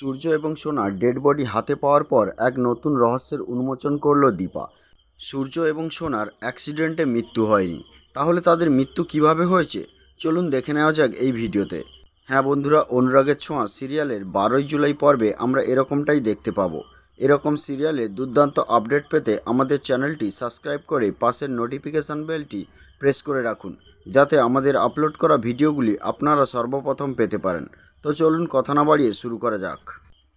সূর্য এবং সোনার dead body হাতে পাওয়ার পর এক নতুন রহস্যের উন্মোচন করল দীপা। সূর্য এবং সোনার অ্যাক্সিডেন্টে মৃত্যু হয়নি। তাহলে তাদের মৃত্যু কীভাবে হয়েছে? চলুন দেখে নেওয়া যাক এই ভিডিওতে। হ্যাঁ বন্ধুরা, অনুরাগের ছোঁয়া সিরিয়ালের বারোই জুলাই পর্বে আমরা এরকমটাই দেখতে পাবো। এরকম সিরিয়ালে দুর্দান্ত আপডেট পেতে আমাদের চ্যানেলটি সাবস্ক্রাইব করে পাশের নোটিফিকেশান বেলটি প্রেস করে রাখুন, যাতে আমাদের আপলোড করা ভিডিওগুলি আপনারা সর্বপ্রথম পেতে পারেন। তো চলুন কথা না বাড়িয়ে শুরু করা যাক।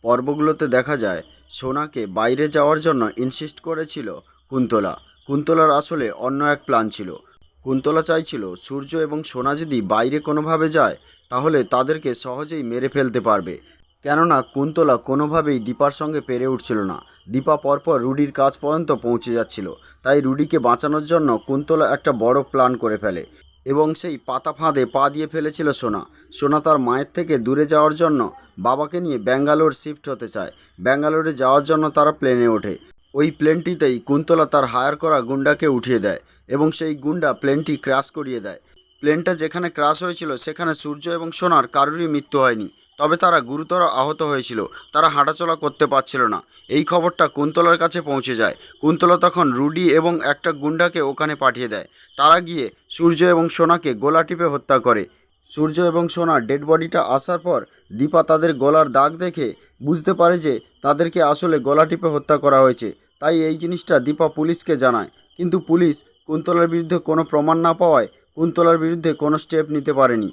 পর্বগুলোতে দেখা যায়, সোনাকে বাইরে যাওয়ার জন্য ইনসিস্ট করেছিল কুন্তলা। কুন্তলার আসলে অন্য এক প্ল্যান ছিল। কুন্তলা চাইছিল, সূর্য এবং সোনা যদি বাইরে কোনোভাবে যায়, তাহলে তাদেরকে সহজেই মেরে ফেলতে পারবে। কেননা, কুন্তলা কোনোভাবেই দীপার সঙ্গে পেরে উঠছিল না। দীপা পরপর রুডির কাজ পর্যন্ত পৌঁছে যাচ্ছিল। তাই রুডিকে বাঁচানোর জন্য কুন্তলা একটা বড় প্ল্যান করে ফেলে এবং সেই পাতা ফাঁদে পা দিয়ে ফেলেছিল সোনা। সোনা তার মায়ের থেকে দূরে যাওয়ার জন্য বাবাকে নিয়ে ব্যাঙ্গালোর শিফট হতে চায়। ব্যাঙ্গালোরে যাওয়ার জন্য তারা প্লেনে ওঠে। ওই প্লেনটিতেই কুন্তলা তার হায়ার করা গুন্ডাকে উঠিয়ে দেয় এবং সেই গুন্ডা প্লেনটি ক্রাশ করিয়ে দেয়। প্লেনটা যেখানে ক্রাশ হয়েছিল, সেখানে সূর্য এবং সোনার কারোরই মৃত্যু হয়নি। তবে তারা গুরুতর আহত হয়েছিল। তারা হাঁটাচলা করতে পারছিল না। এই খবরটা কুন্তলার কাছে পৌঁছে যায়। কুন্তলা তখন রুডি এবং একটা গুন্ডাকে ওখানে পাঠিয়ে দেয়। তারা গিয়ে সূর্য এবং সোনাকে গোলা টিপে হত্যা করে। সূর্য এবং সোনার ডেড বডিটা আসার পর দীপা তাদের গলার দাগ দেখে বুঝতে পারে যে তাদেরকে আসলে গলা টিপে হত্যা করা হয়েছে। তাই এই জিনিসটা দীপা পুলিশকে জানায়। কিন্তু পুলিশ কুন্তলার বিরুদ্ধে কোনো প্রমাণ না পাওয়ায় কুন্তলার বিরুদ্ধে কোনো স্টেপ নিতে পারেনি।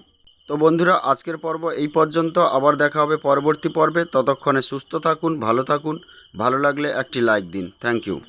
তো বন্ধুরা, আজকের পর্ব এই পর্যন্ত। আবার দেখা হবে পরবর্তী পর্বে। ততক্ষণে সুস্থ থাকুন, ভালো থাকুন। ভালো লাগলে একটি লাইক দিন। Thank you.